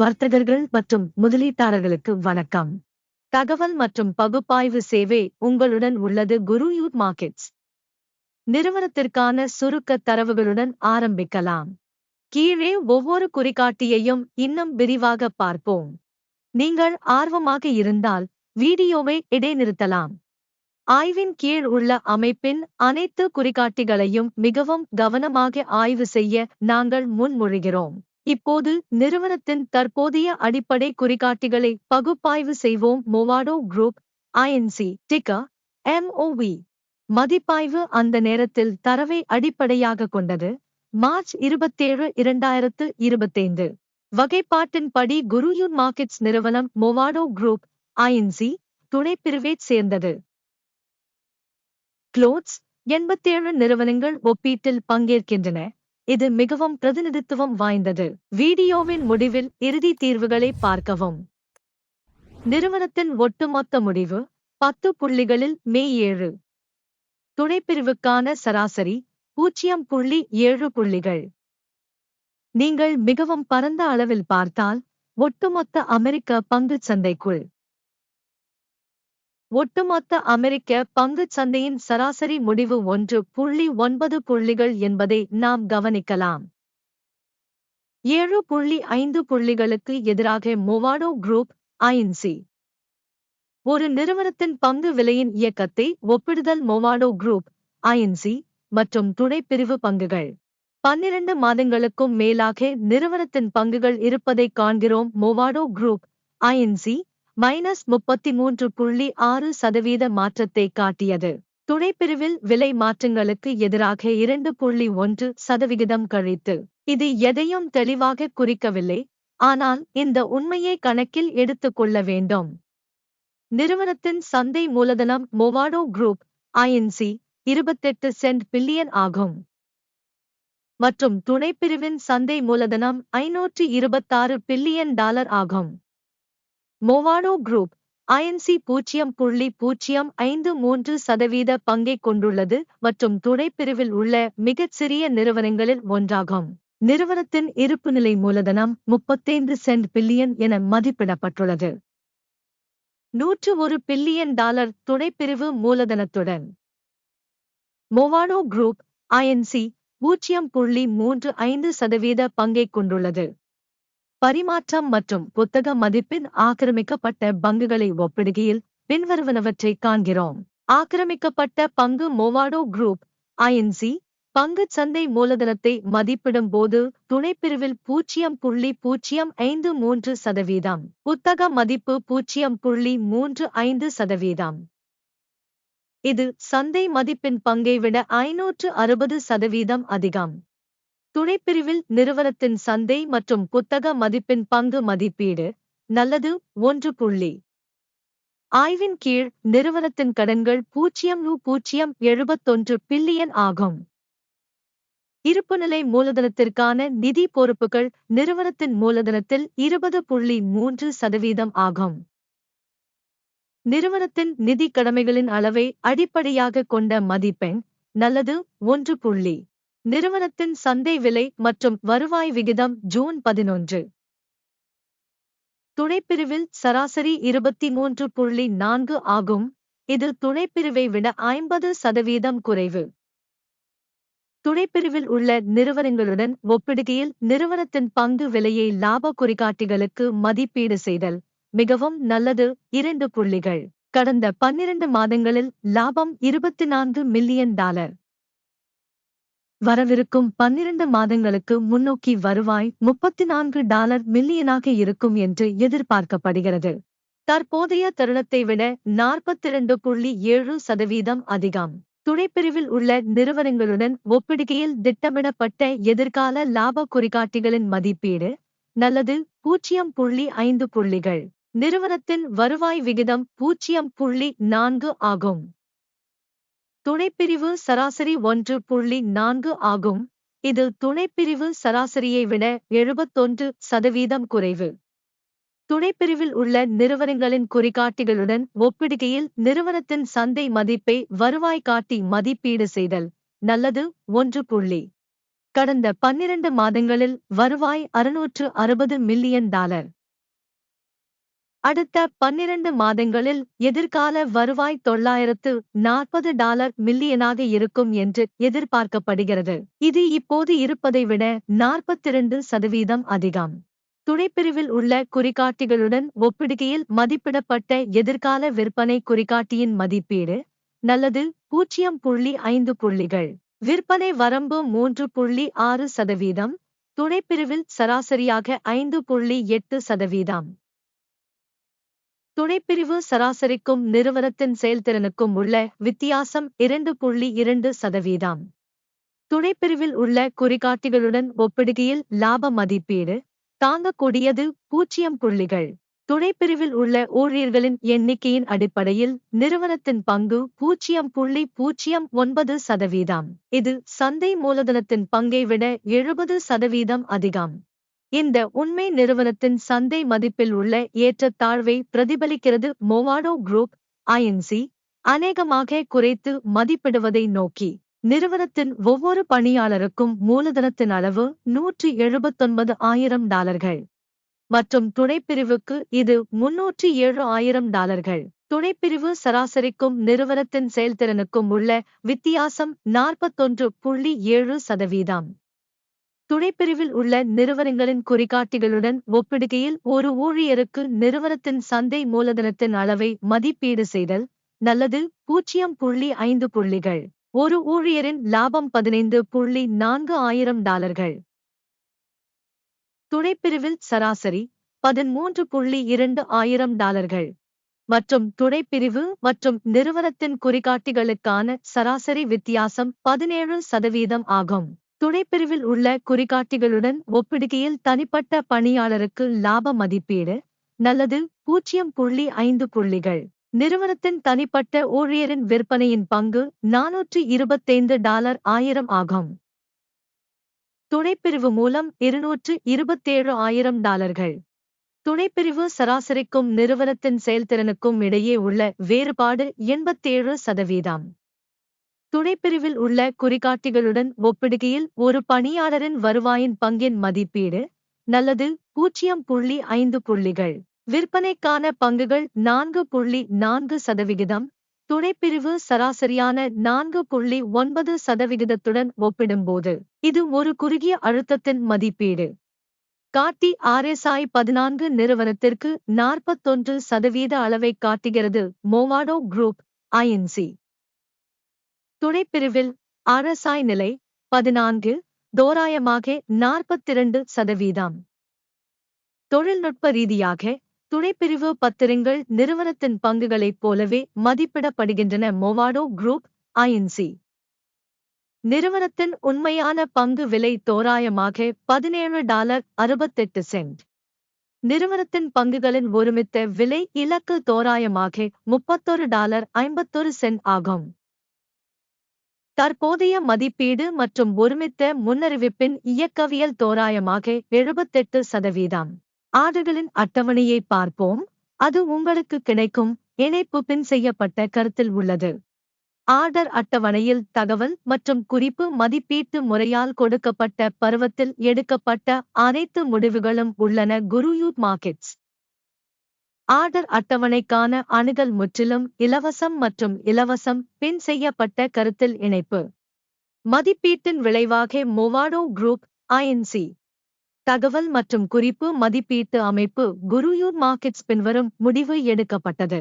வர்த்தகர்கள் மற்றும் முதலீட்டாளர்களுக்கு வணக்கம். தகவல் மற்றும் பகுப்பாய்வு சேவை உங்களுடன் உள்ளது குருயூத் மார்க்கெட்ஸ். நிறுவனத்திற்கான சுருக்க தரவுகளுடன் ஆரம்பிக்கலாம். கீழே ஒவ்வொரு குறிகாட்டியையும் இன்னும் விரிவாக பார்ப்போம். நீங்கள் ஆர்வமாக இருந்தால் வீடியோவை இடைநிறுத்தலாம். ஆய்வின் கீழ் உள்ள அமைப்பின் அனைத்து குறிகாட்டிகளையும் மிகவும் கவனமாக ஆய்வு செய்ய நாங்கள் முன்மொழிகிறோம். இப்போது நிறுவனத்தின் தற்போதைய அடிப்படை குறிகாட்டிகளை பகுப்பாய்வு செய்வோம். Movado group INC ticker MOV மதிப்பாய்வு அந்த நேரத்தில் தரவை அடிப்படையாக கொண்டது. மார்ச் இருபத்தேழு இரண்டாயிரத்து இருபத்தைந்து. வகைப்பாட்டின்படி குருயூன் மார்க்கெட்ஸ் நிறுவனம் மொவாடோ குரூப் ஐஎன்சி துணைப்பிரிவைச் சேர்ந்தது. குளோத்ஸ் எண்பத்தேழு நிறுவனங்கள் ஒப்பீட்டில் பங்கேற்கின்றன. இது மிகவும் பிரதிநிதித்துவம் வாய்ந்தது. வீடியோவின் முடிவில் இறுதி தீர்வுகளை பார்க்கவும். நிறுவனத்தின் ஒட்டுமொத்த முடிவு பத்து புள்ளிகளில் மே ஏழு. துணைப்பிரிவுக்கான சராசரி பூஜ்ஜியம் புள்ளி ஏழு புள்ளிகள். நீங்கள் மிகவும் பரந்த அளவில் பார்த்தால் ஒட்டுமொத்த அமெரிக்க பங்குச் சந்தைக்குள் ஒட்டுமொத்த அமெரிக்க பங்குச் சந்தையின் சராசரி முடிவு ஒன்று புள்ளி ஒன்பது புள்ளிகள் என்பதை நாம் கவனிக்கலாம். ஏழு புள்ளி ஐந்து புள்ளிகளுக்கு எதிராக மொவாடோ குரூப் ஐஎன்சி ஒரு நிறுவனத்தின் பங்கு விலையின் இயக்கத்தை ஒப்பிடுதல் மொவாடோ குரூப் ஐஎன்சி மற்றும் துணை பிரிவு பங்குகள். பன்னிரண்டு மாதங்களுக்கும் மேலாக நிறுவனத்தின் பங்குகள் இருப்பதைக் காண்கிறோம் மொவாடோ குரூப் ஐஎன்சி மைனஸ் முப்பத்தி மூன்று புள்ளி ஆறு சதவீத மாற்றத்தை காட்டியது. துணைப்பிரிவில் விலை மாற்றங்களுக்கு எதிராக இரண்டு புள்ளி ஒன்று சதவிகிதம் கழித்து இது எதையும் தெளிவாக குறிக்கவில்லை ஆனால் இந்த உண்மையை கணக்கில் எடுத்துக் கொள்ள வேண்டும். நிறுவனத்தின் சந்தை மூலதனம் மொவாடோ குரூப் ஐஎன்சி இருபத்தெட்டு சென்ட் பில்லியன் ஆகும். மற்றும் துணைப்பிரிவின் சந்தை மூலதனம் ஐநூற்று இருபத்தாறு பில்லியன் டாலர் ஆகும். மொவாடோ குரூப் ஐஎன்சி பூஜ்ஜியம் புள்ளி பூஜ்ஜியம் ஐந்து மூன்று சதவீத பங்கை கொண்டுள்ளது மற்றும் துணைப்பிரிவில் உள்ள மிகச் சிறிய நிறுவனங்களில் ஒன்றாகும். நிறுவனத்தின் இருப்புநிலை மூலதனம் முப்பத்தைந்து சென்ட் பில்லியன் என மதிப்பிடப்பட்டுள்ளது. நூற்று ஒரு பில்லியன் டாலர் துணைப்பிரிவு மூலதனத்துடன். மொவாடோ குரூப் ஐஎன்சி பூஜ்ஜியம் புள்ளி மூன்று ஐந்து சதவீத பங்கை கொண்டுள்ளது. பரிமாற்றம் மற்றும் புத்தக மதிப்பின் ஆக்கிரமிக்கப்பட்ட பங்குகளை ஒப்பிடுகையில் பின்வருவனவற்றை காண்கிறோம். ஆக்கிரமிக்கப்பட்ட பங்கு மோவாடோ குரூப் ஐஎன்சி பங்கு சந்தை மூலதனத்தை மதிப்பிடும் போது துணைப்பிரிவில் பூஜ்ஜியம் புள்ளி பூஜ்ஜியம் ஐந்து மூன்று சதவீதம் புத்தக மதிப்பு பூஜ்ஜியம் புள்ளி மூன்று ஐந்து சதவீதம். இது சந்தை மதிப்பின் பங்கை விட ஐநூற்று அறுபது சதவீதம் அதிகம். துணைப்பிரிவில் நிறுவனத்தின் சந்தை மற்றும் புத்தக மதிப்பின் பங்கு மதிப்பீடு. நல்லது ஒன்று புள்ளி. ஆய்வின் கீழ் நிறுவனத்தின் கடன்கள் பூஜ்ஜியம் நூ பூஜ்ஜியம் எழுபத்தொன்று பில்லியன் ஆகும். இருப்புநிலை மூலதனத்திற்கான நிதி பொறுப்புகள் நிறுவனத்தின் மூலதனத்தில் இருபது புள்ளி மூன்று சதவீதம் ஆகும். நிறுவனத்தின் நிதி கடமைகளின் அளவை அடிப்படையாக கொண்ட மதிப்பெண். நல்லது ஒன்று புள்ளி. நிறுவனத்தின் சந்தை விலை மற்றும் வருவாய் விகிதம் ஜூன் பதினொன்று. துணைப்பிரிவில் சராசரி இருபத்தி மூன்று புள்ளி நான்கு ஆகும். இது துணைப்பிரிவை விட ஐம்பது சதவீதம் குறைவு. துணைப்பிரிவில் உள்ள நிறுவனங்களுடன் ஒப்பிடுகையில் நிறுவனத்தின் பங்கு விலையை லாப குறிகாட்டிகளுக்கு மதிப்பீடு செய்தல் மிகவும் நல்லது. இரண்டு புள்ளிகள். கடந்த பன்னிரண்டு மாதங்களில் லாபம் இருபத்தி நான்கு மில்லியன் டாலர். வரவிருக்கும் பன்னிரண்டு மாதங்களுக்கு முன்னோக்கி வருவாய் முப்பத்தி நான்கு டாலர் மில்லியனாக இருக்கும் என்று எதிர்பார்க்கப்படுகிறது. தற்போதைய தருணத்தை விட நாற்பத்திரண்டு புள்ளி ஏழு சதவீதம் அதிகம். துணைப்பிரிவில் உள்ள நிறுவனங்களுடன் ஒப்பிடுகையில் திட்டமிடப்பட்ட எதிர்கால லாப குறிகாட்டிகளின் மதிப்பீடு நல்லது பூஜ்ஜியம் புள்ளி ஐந்து புள்ளிகள். நிறுவனத்தின் வருவாய் விகிதம் பூஜ்ஜியம் புள்ளி நான்கு ஆகும். துணைப்பிரிவு சராசரி ஒன்று புள்ளி நான்கு ஆகும். இது துணைப்பிரிவு சராசரியை விட எழுபத்தொன்று சதவீதம் குறைவு. துணைப்பிரிவில் உள்ள நிறுவனங்களின் குறிகாட்டிகளுடன் ஒப்பிடுகையில் நிறுவனத்தின் சந்தை மதிப்பை வருவாய் காட்டி மதிப்பீடு செய்தல் நல்லது ஒன்று புள்ளி. கடந்த பன்னிரண்டு மாதங்களில் வருவாய் அறுநூற்று அறுபது மில்லியன் டாலர். அடுத்த பன்னிரண்டு மாதங்களில் எதிர்கால வருவாய் தொள்ளாயிரத்து நாற்பது டாலர் மில்லியனாக இருக்கும் என்று எதிர்பார்க்கப்படுகிறது. இது இப்போது இருப்பதை விட நாற்பத்திரண்டு சதவீதம் அதிகம். துணைப்பிரிவில் உள்ள குறிகாட்டிகளுடன் ஒப்பிடுகையில் மதிப்பிடப்பட்ட எதிர்கால விற்பனை குறிகாட்டியின் மதிப்பீடு நல்லது பூஜ்ஜியம் புள்ளி ஐந்து புள்ளிகள். விற்பனை வரம்பு மூன்று புள்ளி ஆறு சதவீதம் துணைப்பிரிவில் சராசரியாக ஐந்து புள்ளி எட்டு சதவீதம். துணைப்பிரிவு சராசரிக்கும் நிறுவனத்தின் செயல்திறனுக்கும் உள்ள வித்தியாசம் இரண்டு புள்ளி இரண்டு சதவீதம். துணைப்பிரிவில் உள்ள குறிகாட்டிகளுடன் ஒப்பிடுகையில் லாப மதிப்பீடு தாங்கக்கூடியது பூஜ்ஜியம் புள்ளிகள். துணைப்பிரிவில் உள்ள ஊழியர்களின் எண்ணிக்கையின் அடிப்படையில் நிறுவனத்தின் பங்கு பூஜ்ஜியம் புள்ளி பூஜ்ஜியம் ஒன்பது சதவீதம். இது சந்தை மூலதனத்தின் பங்கை விட எழுபது சதவீதம் அதிகம். இந்த உண்மை நிறுவனத்தின் சந்தை மதிப்பில் உள்ள ஏற்றத்தாழ்வை பிரதிபலிக்கிறது மோவாடோ குரூப் ஐஎன்சி அநேகமாக குறைத்து மதிப்பிடுவதை நோக்கி. நிறுவனத்தின் ஒவ்வொரு பணியாளருக்கும் மூலதனத்தின் அளவு நூற்றி எழுபத்தொன்பது ஆயிரம் டாலர்கள். மற்றும் துணைப்பிரிவுக்கு இது முன்னூற்றி ஏழு ஆயிரம் டாலர்கள். துணைப்பிரிவு சராசரிக்கும் நிறுவனத்தின் செயல்திறனுக்கும் உள்ள வித்தியாசம் நாற்பத்தொன்று புள்ளி ஏழு சதவீதம். துணைப்பிரிவில் உள்ள நிறுவனங்களின் குறிகாட்டிகளுடன் ஒப்பிடுகையில் ஒரு ஊழியருக்கு நிறுவனத்தின் சந்தை மூலதனத்தின் அளவை மதிப்பீடு செய்தல் நல்லது. பூஜ்ஜியம் புள்ளி ஐந்து புள்ளிகள். ஒரு ஊழியரின் லாபம் பதினைந்து புள்ளி நான்கு ஆயிரம் டாலர்கள். துணைப்பிரிவில் சராசரி பதிமூன்று புள்ளி இரண்டு ஆயிரம் டாலர்கள். மற்றும் துணைப்பிரிவு மற்றும் நிறுவனத்தின் குறிகாட்டிகளுக்கான சராசரி வித்தியாசம் பதினேழு சதவீதம் ஆகும். துணைப்பிரிவில் உள்ள குறிகாட்டிகளுடன் ஒப்பிடுகையில் தனிப்பட்ட பணியாளருக்கு லாப மதிப்பீடு நல்லது பூஜ்ஜியம் புள்ளி ஐந்து புள்ளிகள். நிறுவனத்தின் தனிப்பட்ட ஊழியரின் விற்பனையின் பங்கு நானூற்றி இருபத்தைந்து டாலர் ஆயிரம் ஆகும். துணைப்பிரிவு மூலம் இருநூற்று இருபத்தேழு ஆயிரம் டாலர்கள். துணைப்பிரிவு சராசரிக்கும் நிறுவனத்தின் செயல்திறனுக்கும் இடையே உள்ள வேறுபாடு எண்பத்தேழு சதவீதம். துணைப்பிரிவில் உள்ள குறிகாட்டிகளுடன் ஒப்பிடுகையில் ஒரு பணியாளரின் வருவாயின் பங்கின் மதிப்பீடு நல்லது பூஜ்ஜியம் புள்ளி ஐந்து புள்ளிகள். விற்பனைக்கான பங்குகள் நான்கு புள்ளி நான்கு சதவிகிதம். துணைப்பிரிவு சராசரியான நான்கு புள்ளி ஒன்பது சதவிகிதத்துடன் ஒப்பிடும்போது இது ஒரு குறுகிய அழுத்தத்தின் மதிப்பீடு. காட்டி ஆர்எஸ்ஐ பதினான்கு நிறுவனத்திற்கு நாற்பத்தொன்று சதவீத அளவை காட்டுகிறது மோவாடோ குரூப் ஐஎன்சி. துணைப்பிரிவில் அரசாய் நிலை பதினான்கு தோராயமாக நாற்பத்திரண்டு சதவீதம். தொழில்நுட்ப ரீதியாக துணைப்பிரிவு பத்திரங்கள் நிறுவனத்தின் பங்குகளைப் போலவே மதிப்பிடப்படுகின்றன. மொவாடோ குரூப் ஐஎன்சி நிறுவனத்தின் உண்மையான பங்கு விலை தோராயமாக பதினேழு டாலர் அறுபத்தெட்டு சென்ட். நிறுவனத்தின் பங்குகளின் ஒருமித்த விலை இலக்கு தோராயமாக முப்பத்தொரு டாலர் ஐம்பத்தொரு சென்ட் ஆகும். தற்போதைய மதிப்பீடு மற்றும் ஒருமித்த முன்னறிவிப்பின் இயக்கவியல் தோராயமாக எழுபத்தெட்டு சதவீதம். ஆர்டர்களின் அட்டவணையை பார்ப்போம். அது உங்களுக்கு கிடைக்கும். இணைப்பு பின் செய்யப்பட்ட கருத்தில் உள்ளது. ஆர்டர் அட்டவணையில் தகவல் மற்றும் குறிப்பு மதிப்பீட்டு முறையால் கொடுக்கப்பட்ட பருவத்தில் எடுக்கப்பட்ட அனைத்து முடிவுகளும் உள்ளன. குருயூட் மார்க்கெட்ஸ். ஆர்டர் அட்டவணைக்கான அணுகல் முற்றிலும் இலவசம் மற்றும் இலவசம் பின் செய்யப்பட்ட கருத்தில் இணைப்பு. மதிப்பீட்டின் விளைவாக மொவாடோ குரூப் ஐஎன்சி தகவல் மற்றும் குறிப்பு மதிப்பீட்டு அமைப்பு குருயூர் மார்க்கெட்ஸ் பின்வரும் முடிவு எடுக்கப்பட்டது.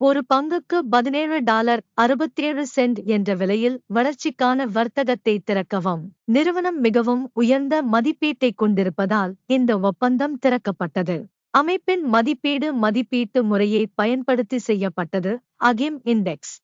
ஒரு பங்குக்கு பதினேழு டாலர் அறுபத்தேழு சென்ட் என்ற விலையில் வளர்ச்சிக்கான வர்த்தகத்தை திறக்கவும். நிறுவனம் மிகவும் உயர்ந்த மதிப்பீட்டை கொண்டிருப்பதால் இந்த ஒப்பந்தம் திறக்கப்பட்டது. அமைப்பின் மதிப்பீடு மதிப்பீட்டு முறையை பயன்படுத்தி செய்யப்பட்டது. அகிம் இண்டெக்ஸ்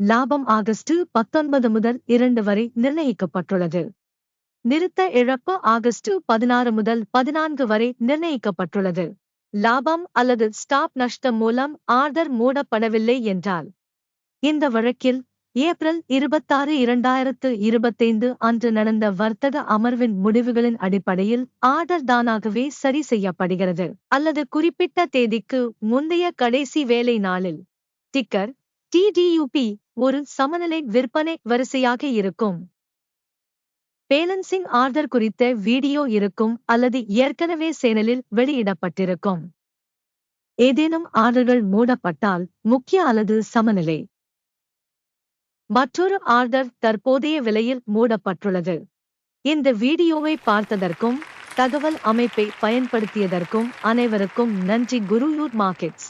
லாபம் ஆகஸ்ட் பத்தொன்பது முதல் இரண்டு வரை நிர்ணயிக்கப்பட்டுள்ளது. நிறுத்த இழப்பு ஆகஸ்ட் பதினாறு முதல் பதினான்கு வரை நிர்ணயிக்கப்பட்டுள்ளது. லாபம் அல்லது ஸ்டாப் நஷ்டம் மூலம் ஆர்டர் மூடப்படவில்லை என்றால் இந்த வழக்கில் ஏப்ரல் இருபத்தாறு இரண்டாயிரத்து இருபத்தைந்து அன்று நடந்த வர்த்தக அமர்வின் முடிவுகளின் அடிப்படையில் ஆர்டர் தானாகவே சரி செய்யப்படுகிறது. அல்லது குறிப்பிட்ட தேதிக்கு முந்தைய கடைசி வேலை நாளில். டிக்கர் டிடியூபி ஒரு சமநிலை விற்பனை வரிசையாக இருக்கும். பேலன்சிங் ஆர்டர் குறித்த வீடியோ இருக்கும் அல்லது ஏற்கனவே சேனலில் வெளியிடப்பட்டிருக்கும். ஏதேனும் ஆர்டர்கள் மூடப்பட்டால் முக்கிய அல்லது சமநிலை. மற்றொரு ஆர்டர் தற்போதைய விலையில் மூடப்பட்டுள்ளது. இந்த வீடியோவை பார்த்ததற்கும் தகவல் அமைப்பை பயன்படுத்தியதற்கும் அனைவருக்கும் நன்றி குருயூர் மார்க்கெட்ஸ்.